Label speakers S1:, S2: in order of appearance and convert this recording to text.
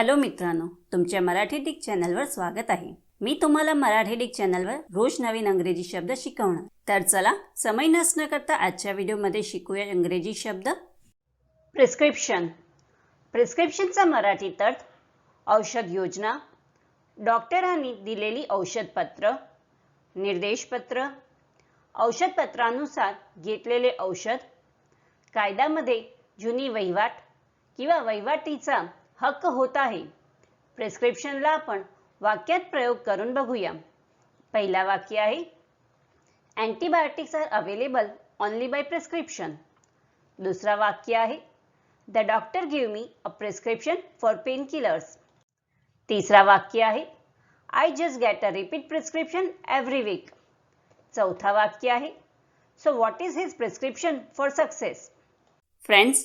S1: Hello मित्रांनो तुमच्या Marathi Dick चॅनलवर स्वागत आहे. मी तुम्हाला मराठी डिक चॅनलवर रोज नवीन अंग्रेजी शब्द शिकवणार. तर चला समय नसणं करता आजच्या व्हिडिओमध्ये शिकूया इंग्रजी शब्द. प्रिस्क्रिप्शन. प्रिस्क्रिप्शनचा मराठी अर्थ औषध योजना डॉक्टरांनी दिलेली औषधपत्र निर्देशपत्र औषधपत्रानुसार घेतलेले औषध कायद्यामध्ये जुनी वहिवाट किंवा वहिवाटीचा हक्क होत आहे. प्रेस्क्रिप्शनला आपण वाक्यात प्रयोग करून बघूया. पहिला वाक्य आहे antibiotics are available only by prescription दुसरा वाक्य आहे the doctor give me a prescription for pain killers तिसरा वाक्य आहे I just get a repeat prescription every week चौथा वाक्य आहे so what is his prescription for success friends